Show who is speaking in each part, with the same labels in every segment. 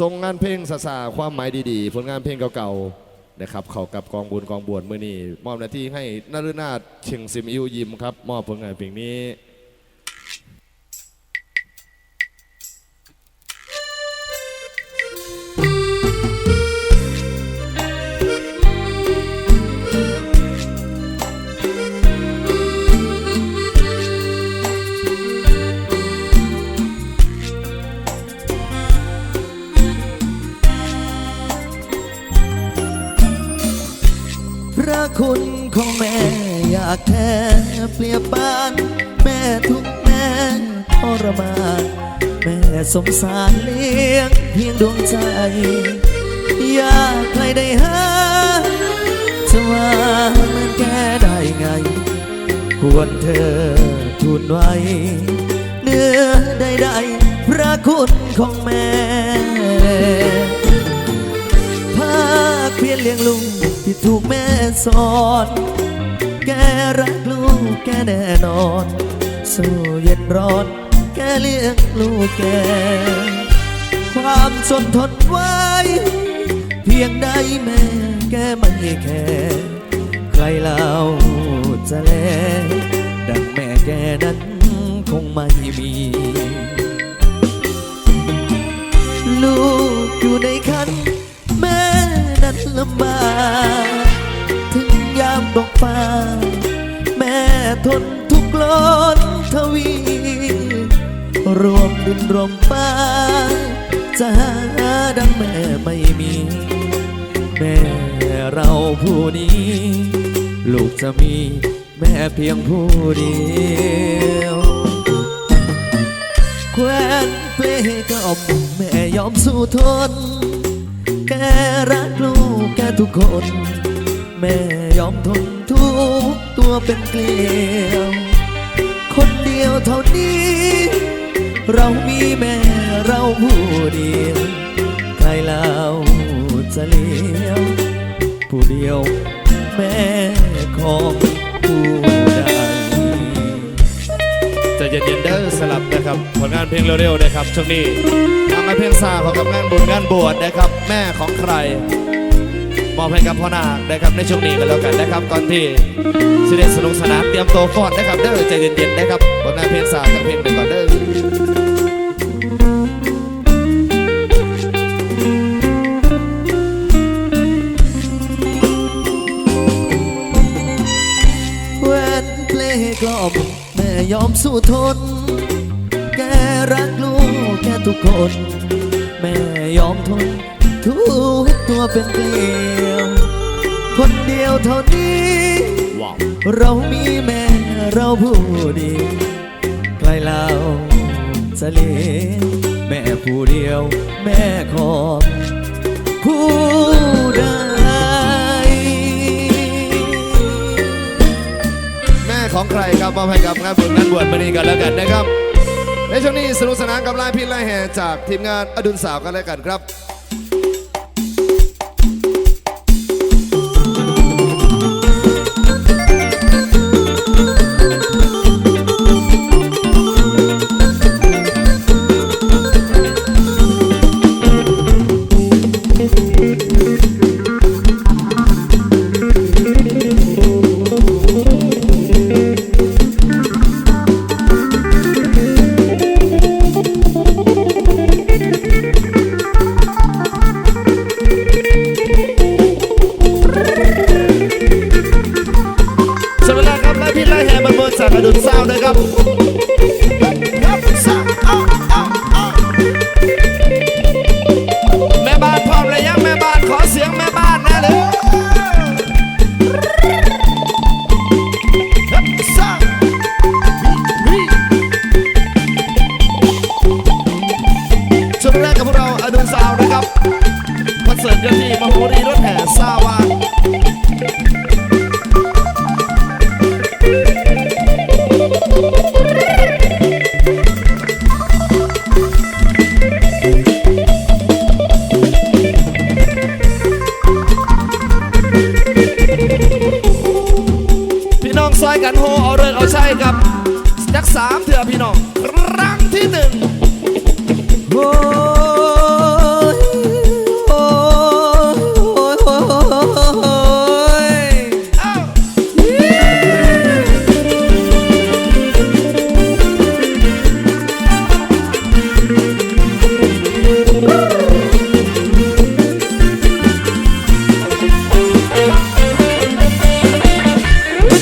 Speaker 1: ส่งงานเพลงสาสาความหมายดีๆ ผลงานเพลงเก่าๆนะครับเข้ากับกองบุญกองบวชเมื่อนี้มอบหน้าที่ให้นฤนาถเชียงซิมอิวยิมครับ มอบผลงานเพลงนี้
Speaker 2: แม่สงสารเลี้ยงเพียงดวงใจ อยากใครได้หาจะว่ามันแก้ได้ไง ควรเธอทูลไว้ เนื้อใดๆพระคุณของแม่ภาคเพียรเลี้ยงลูกที่ถูกแม่สอนแกรักลูกแกแน่นอน สู้เย็นร้อน แกเลี้ยงลูกแก ความสนทนไว้ เพียงใดแม่แกไม่แค่ใครเล่าจะแล ดังแม่แกนั้นคงไม่มี ลูกอยู่ในคันแม่นั้นลำบากถึงยามตกฟ้า แม่ทนทุกข์ล้นทวี รวมดินรวมฟ้า จะหาดังแม่ไม่มี แม่เราผู้นี้ ลูกจะมีแม่เพียงผู้เดียวแควนเพลกอมแม่ยอมสู้ทน แกรักลูกแกทุกคน แม่ยอมทนทุกตัวเป็นเกลียว คนเดียวเท่านี้ เรามีแม่เราผู้เดียว ใครเล่าจะเลี้ยว ผู้เดียวแม่ของผู้ใด
Speaker 1: จะเย็นๆเด้อสลับนะครับ ผลงานเพลงเร็วๆนะครับช่วงนี้ทำงานเพลงซาของกับงานบุญงานบวชนะครับ แม่ของใคร มอบให้กับพ่อนาคนะครับในช่วงนี้กันแล้วกันนะครับก่อนที่สิเดสนุกสนานเตรียมตัวฟ้อนนะครับเด้อใจเย็นๆนะครับผลงานเพลงซาจากเพลงหนึ่งก่อนเด้อ
Speaker 2: แวนเพลงกล่อมแม่ยอมสู้ทน แกรักลูกแกทุกคน แม่ยอมทน ทุกตัวเป็นเกลียวคนเดียวเท่านี้
Speaker 1: ว้าว
Speaker 2: เรามีแม่เราผู้เดียวใครเล่าจะเลี้ยงแม่ผู้เดียว แม่ของผู้ใด
Speaker 1: แม่ของใครครับมอบให้กับงานบุญงานบวชมานี้กันแล้วกันนะครับ ในช่วงนี้สนุกสนานกับลายพินลายแห่จากทีมงานอดุลสาวกันแล้วกันครับ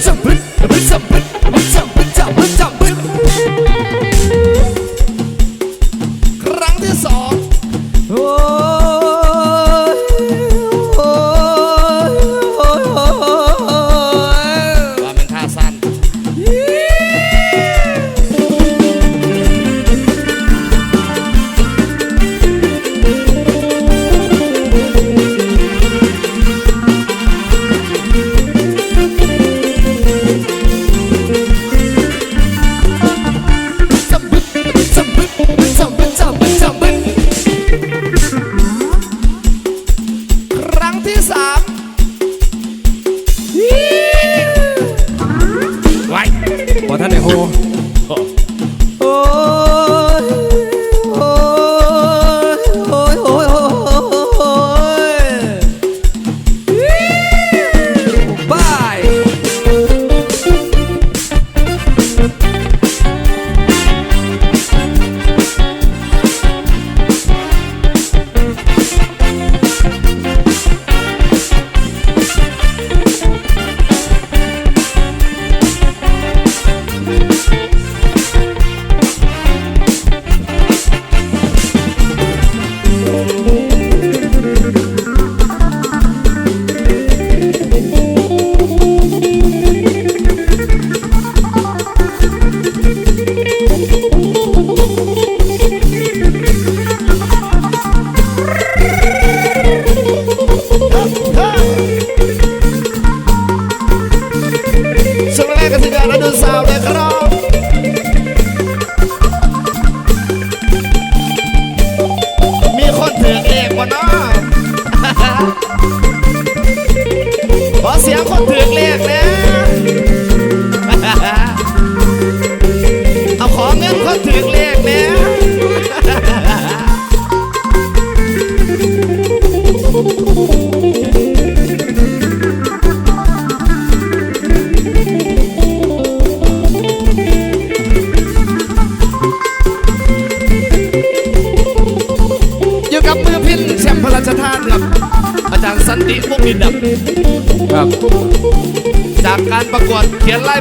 Speaker 1: Jumping ไว้
Speaker 3: พอท่านไอ้
Speaker 2: โฮ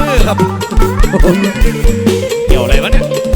Speaker 1: มือครับ เกี่ยวอะไรวะเนี่ย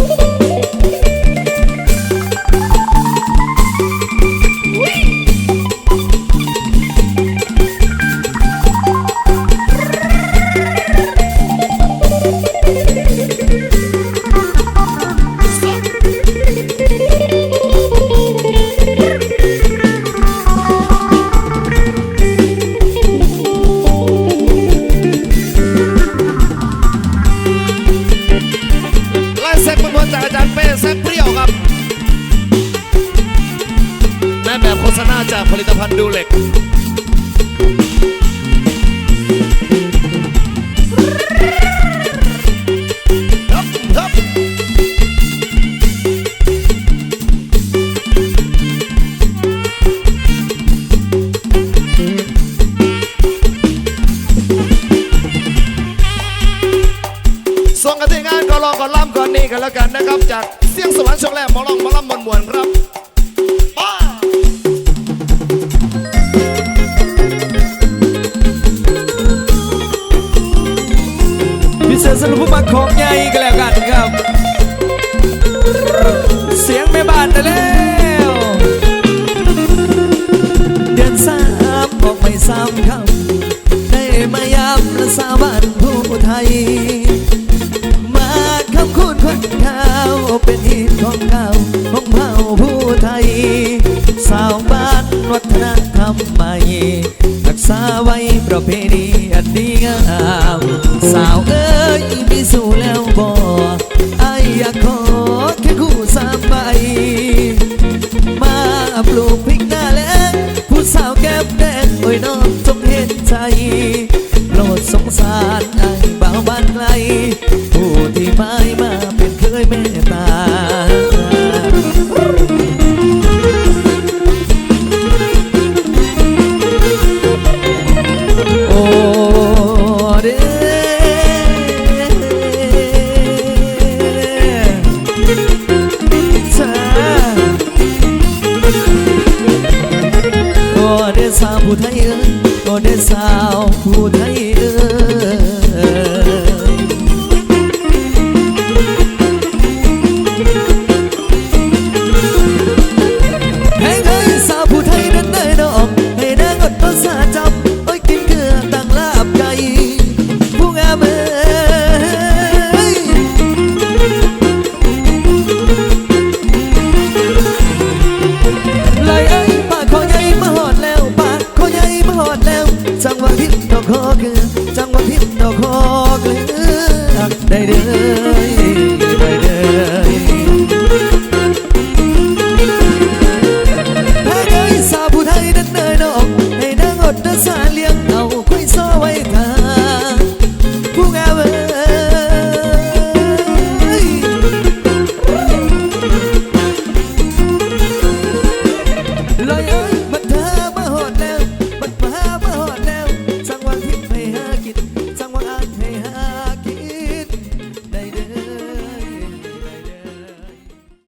Speaker 1: ช่วงแรกมาลองมาล่ำมวนมวนครับป้า
Speaker 3: พิเศษสนุกมากของใหญ่กันแล้วกันครับ เสียงแม่บ้านแต่แล้ว
Speaker 2: เดืนสามบอกไม่ซ้ำคำได้มายามและสาบานผู้ไทย สาวไว้ประเพณีอันดีงามสาวเอ้ยมีสู่แล้วบ่ไอ้ยากขอ ลลยเอ้ยปากคอใหญ่มาหอดแล้วปากคอใหญ่มาหอดแล้ว จังหวะพิษดอกคอเกลือจังหวะพิษดอกคอเกลือได้เด้อ